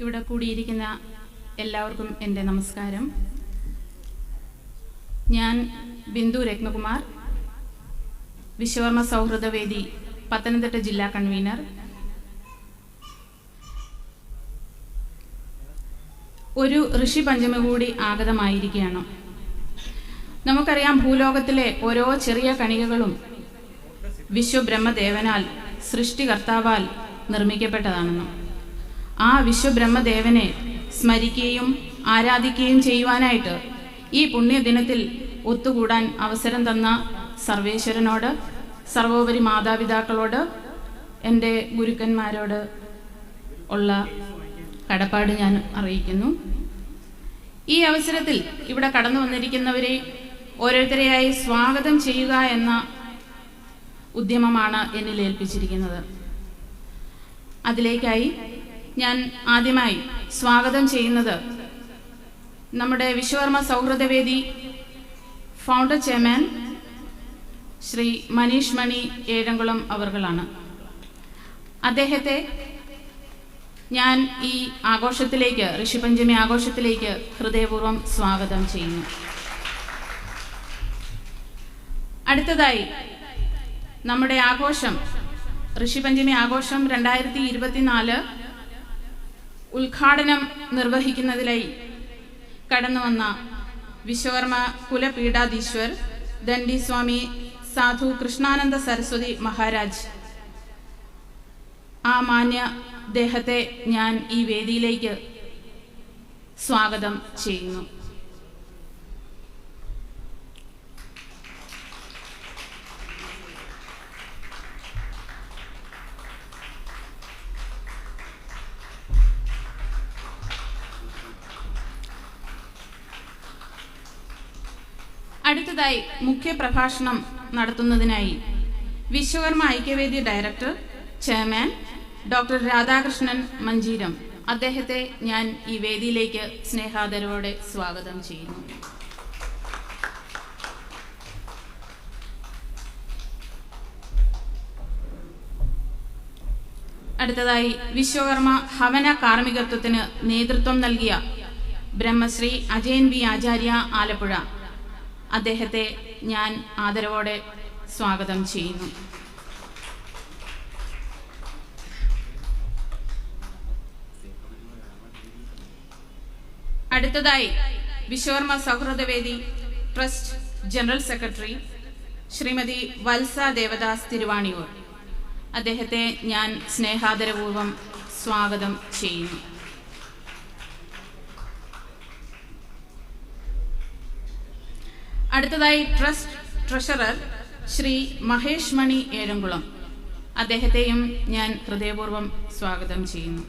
ഇവിടെ കൂടിയിരിക്കുന്ന എല്ലാവർക്കും എന്റെ നമസ്കാരം. ഞാൻ ബിന്ദു രത്നകുമാർ വിശ്വകർമ്മ സൗഹൃദവേദി പത്തനംതിട്ട ജില്ലാ കൺവീനർ. ഒരു ഋഷി പഞ്ചമി കൂടി ആഗതമായിരിക്കുകയാണ്. നമുക്കറിയാം ഭൂലോകത്തിലെ ഓരോ ചെറിയ കണികകളും വിശ്വബ്രഹ്മദേവനാൽ സൃഷ്ടികർത്താവാൽ നിർമ്മിക്കപ്പെട്ടതാണെന്നും. ആ വിശ്വബ്രഹ്മദേവനെ സ്മരിക്കുകയും ആരാധിക്കുകയും ചെയ്യുവാനായിട്ട് ഈ പുണ്യദിനത്തിൽ ഒത്തുകൂടാൻ അവസരം തന്ന സർവേശ്വരനോട് സർവോപരി മാതാപിതാക്കളോട് എന്റെ ഗുരുക്കന്മാരോട് ഉള്ള കടപ്പാട് ഞാൻ അറിയിക്കുന്നു. ഈ അവസരത്തിൽ ഇവിടെ കടന്നു വന്നിരിക്കുന്നവരെ ഓരോരുത്തരെയായി സ്വാഗതം ചെയ്യുക എന്ന ഉദ്യമമാണ് എന്നിൽ ഏൽപ്പിച്ചിരിക്കുന്നത്. അതിലേക്കായി ഞാൻ ആദ്യമായി സ്വാഗതം ചെയ്യുന്നത് നമ്മുടെ വിശ്വകർമ്മ സൗഹൃദവേദി ഫൗണ്ടർ ചെയർമാൻ ശ്രീ മനീഷ് മണി ഏഴംകുളം അവർകളാണ്. അദ്ദേഹത്തെ ഞാൻ ഈ ആഘോഷത്തിലേക്ക് ഋഷിപഞ്ചമി ആഘോഷത്തിലേക്ക് ഹൃദയപൂർവം സ്വാഗതം ചെയ്യുന്നു. അടുത്തതായി നമ്മുടെ ആഘോഷം ഋഷിപഞ്ചമി ആഘോഷം രണ്ടായിരത്തി ഇരുപത്തിനാല് ഉദ്ഘാടനം നിർവഹിക്കുന്നതിലായി കടന്നുവന്ന വിശ്വകർമ്മ കുലപീഠാധീശ്വർ ദണ്ഡി സ്വാമി സാധു കൃഷ്ണാനന്ദ സരസ്വതി മഹാരാജ്. ആ മാന്യ ദേഹത്തെ ഞാൻ ഈ വേദിയിലേക്ക് സ്വാഗതം ചെയ്യുന്നു. അടുത്തതായി മുഖ്യ പ്രഭാഷണം നടത്തുന്നതിനായി Vishwakarma Aikyavedi director chairman doctor Radhakrishnan Mancheeram. അദ്ദേഹത്തെ ഞാൻ ഈ വേദിയിലേക്ക് സ്നേഹാദരവോടെ സ്വാഗതം ചെയ്യുന്നു. അടുത്തതായി വിശ്വകർമ്മ ഹവന കാർമ്മികത്വത്തിന് നേതൃത്വം നൽകിയ ബ്രഹ്മശ്രീ അജയൻ ബി ആചാര്യ ആലപ്പുഴ. അദ്ദേഹത്തെ ഞാൻ ആദരവോടെ സ്വാഗതം ചെയ്യുന്നു. അടുത്തതായി Vishwakarma Souhrudavedi trust general secretary Shrimati Valsa Devadas Thiruvaniyoor. അദ്ദേഹത്തെ ഞാൻ സ്നേഹാദരപൂർവം സ്വാഗതം ചെയ്യുന്നു. അടുത്തതായി ട്രസ്റ്റ് ട്രഷറർ ശ്രീ മഹേഷ് മണി ഏഴംകുളം അദ്ദേഹത്തെയും ഞാൻ ഹൃദയപൂർവം സ്വാഗതം ചെയ്യുന്നു.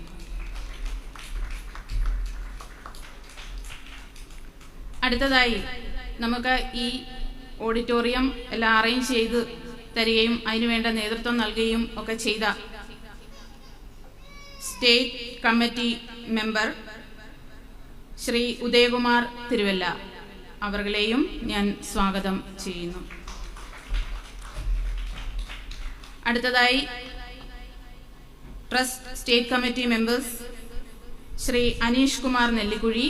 അടുത്തതായി നമുക്ക് ഈ ഓഡിറ്റോറിയം എല്ലാം അറേഞ്ച് ചെയ്ത് തരികയും അതിനുവേണ്ട നേതൃത്വം നൽകുകയും ഒക്കെ ചെയ്ത state committee member Shri Udayakumar Thiruvalla. അവർകളെയും ഞാൻ സ്വാഗതം ചെയ്യുന്നു. അടുത്തതായി trust state committee members Shri Aneesh Kumar Nellikuzhi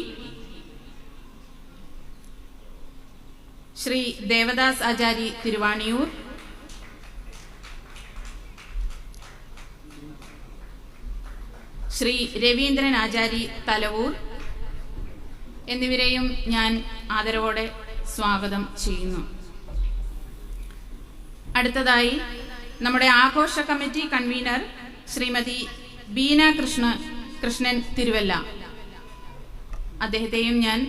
Shri Devadas Achari Thiruvaniyoor Shri Raveendran Achari Thalavoor എന്നിവരെയും ഞാൻ ആദരവോടെ സ്വാഗതം ചെയ്യുന്നു. അടുത്തതായി നമ്മുടെ ആഘോഷ കമ്മിറ്റി കൺവീനർ ശ്രീമതി ബീന കൃഷ്ണ കൃഷ്ണൻ തിരുവല്ല. അദ്ദേഹത്തെയും ഞാൻ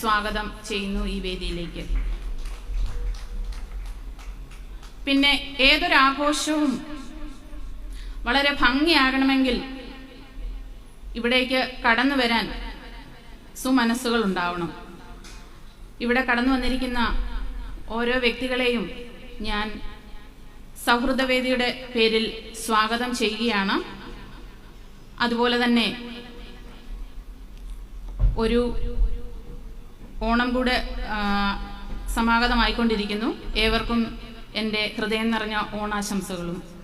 സ്വാഗതം ചെയ്യുന്നു ഈ വേദിയിലേക്ക്. പിന്നെ ഏതൊരാഘോഷവും വളരെ ഭംഗിയാകണമെങ്കിൽ ഇവിടേക്ക് കടന്നു വരാൻ സുമനസ്സുകൾ ഉണ്ടാവണം ഇവിടെ കടന്നു വന്നിരിക്കുന്ന ഓരോ വ്യക്തികളെയും ഞാൻ സൗഹൃദവേദിയുടെ പേരിൽ സ്വാഗതം ചെയ്യുകയാണ്. അതുപോലെ തന്നെ ഒരു ഓണം കൂടെ സമാഗതമായിക്കൊണ്ടിരിക്കുന്നു. ഏവർക്കും എന്റെ ഹൃദയം നിറഞ്ഞ ഓണാശംസകളും.